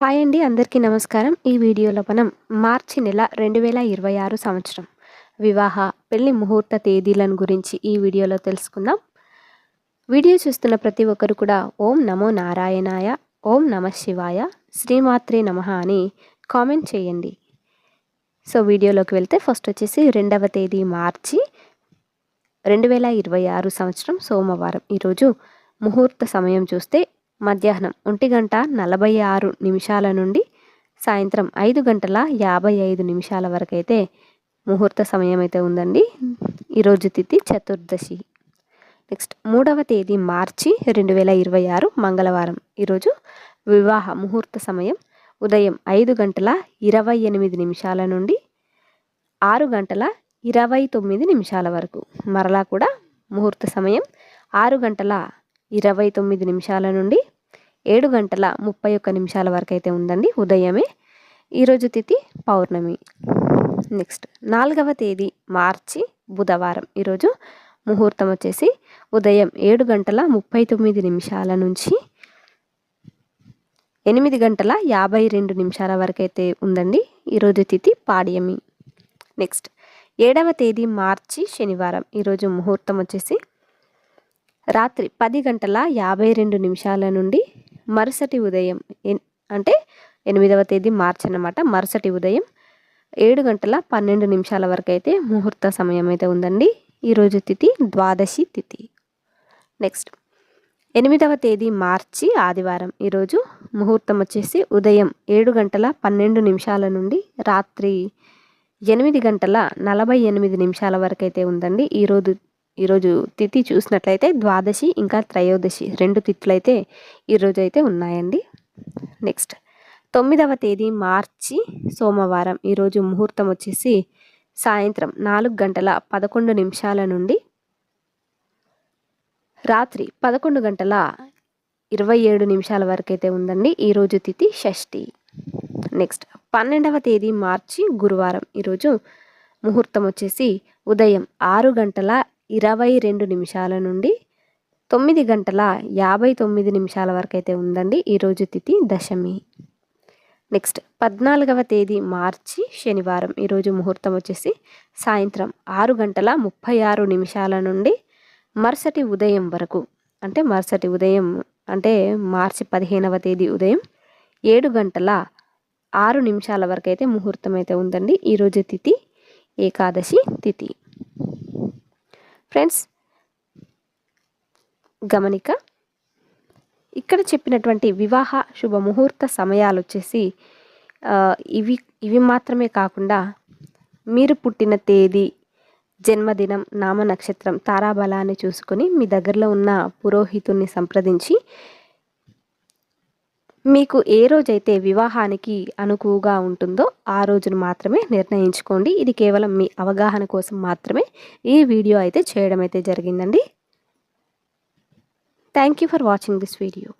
Hi అండి అందరికీ నమస్కారం. ఈ వీడియోలో మనం మార్చి నెల రెండు వేల ఇరవై ఆరు సంవత్సరం వివాహ పెళ్ళి ముహూర్త తేదీలను గురించి ఈ వీడియోలో తెలుసుకుందాం. వీడియో చూస్తున్న ప్రతి ఒక్కరు కూడా ఓం నమో నారాయణాయ ఓం నమ శివాయ శ్రీమాత్రే నమ అని కామెంట్ చేయండి. సో వీడియోలోకి వెళ్తే ఫస్ట్ వచ్చేసి రెండవ తేదీ మార్చి రెండు వేల ఇరవై ఆరు సంవత్సరం సోమవారం. ఈరోజు ముహూర్త సమయం చూస్తే మధ్యాహ్నం ఒంటి గంట నలభై ఆరు నిమిషాల నుండి సాయంత్రం ఐదు గంటల యాభై ఐదు నిమిషాల వరకు అయితే ముహూర్త సమయం అయితే ఉందండి. ఈరోజు తిథి చతుర్దశి. నెక్స్ట్ మూడవ తేదీ మార్చి రెండు వేల ఇరవై ఆరు మంగళవారం. ఈరోజు వివాహ ముహూర్త సమయం ఉదయం ఐదు గంటల ఇరవై ఎనిమిది నిమిషాల నుండి ఆరు గంటల ఇరవై తొమ్మిది నిమిషాల వరకు. మరలా కూడా ముహూర్త సమయం ఆరు గంటల ఇరవై తొమ్మిది నిమిషాల నుండి ఏడు గంటల ముప్పై ఒక్క నిమిషాల వరకు అయితే ఉందండి ఉదయమే. ఈరోజు తిథి పౌర్ణమి. నెక్స్ట్ నాలుగవ తేదీ మార్చి బుధవారం. ఈరోజు ముహూర్తం వచ్చేసి ఉదయం ఏడు గంటల ముప్పై తొమ్మిది నిమిషాల నుంచి ఎనిమిది గంటల యాభై రెండు నిమిషాల వరకు అయితే ఉందండి ఈరోజు తిథి పాడ్యమి. నెక్స్ట్ ఏడవ తేదీ మార్చి శనివారం. ఈరోజు ముహూర్తం వచ్చేసి రాత్రి పది గంటల యాభై రెండు నిమిషాల నుండి మరుసటి ఉదయం అంటే ఎనిమిదవ తేదీ మార్చ్ అన్నమాట. మరుసటి ఉదయం ఏడు గంటల పన్నెండు నిమిషాల వరకు అయితే ముహూర్త సమయం అయితే ఉందండి. ఈరోజు తిథి ద్వాదశి తిథి. నెక్స్ట్. ఎనిమిదవ తేదీ మార్చి ఆదివారం. ఈరోజు ముహూర్తం వచ్చేసి ఉదయం ఏడు గంటల పన్నెండు నిమిషాల నుండి రాత్రి ఎనిమిది గంటల నలభై ఎనిమిది నిమిషాల వరకు అయితే ఉందండి ఈరోజు ఈరోజు తిథి చూసినట్లయితే ద్వాదశి ఇంకా త్రయోదశి రెండు తిథులు అయితే ఈరోజు అయితే ఉన్నాయండి. నెక్స్ట్ తొమ్మిదవ తేదీ మార్చి సోమవారం. ఈరోజు ముహూర్తం వచ్చేసి సాయంత్రం నాలుగు గంటల పదకొండు నిమిషాల నుండి రాత్రి పదకొండు గంటల ఇరవై ఏడు నిమిషాల వరకు అయితే ఉందండి ఈరోజు తిథి షష్ఠి. నెక్స్ట్ పన్నెండవ తేదీ మార్చి గురువారం. ఈరోజు ముహూర్తం వచ్చేసి ఉదయం ఆరు గంటల ఇరవై రెండు నిమిషాల నుండి తొమ్మిది గంటల యాభై తొమ్మిది నిమిషాల వరకు అయితే ఉందండి ఈరోజు తిథి దశమి. నెక్స్ట్ పద్నాలుగవ తేదీ మార్చి శనివారం. ఈరోజు ముహూర్తం వచ్చేసి సాయంత్రం ఆరు గంటల ముప్పై ఆరు నిమిషాల నుండి మరుసటి ఉదయం వరకు. అంటే మరుసటి ఉదయం అంటే మార్చి పదిహేనవ తేదీ ఉదయం ఏడు గంటల ఆరు నిమిషాల వరకు అయితే ముహూర్తం అయితే ఉందండి. ఈరోజు తిథి ఏకాదశి తిథి. ఫ్రెండ్స్ గమనిక ఇక్కడ చెప్పినటువంటి వివాహ శుభ ముహూర్త సమయాలు వచ్చేసి ఇవి ఇవి మాత్రమే కాకుండా మీరు పుట్టిన తేదీ జన్మదినం నామ నక్షత్రం తారాబలాన్ని చూసుకొని మీ దగ్గరలో ఉన్న పురోహితుని సంప్రదించి మీకు ఏ రోజైతే వివాహానికి అనుకువగా ఉంటుందో ఆ రోజును మాత్రమే నిర్ణయించుకోండి. ఇది కేవలం మీ అవగాహన కోసం మాత్రమే ఈ వీడియో అయితే చేయడం అయితే జరిగిందండి. Thank you for watching this video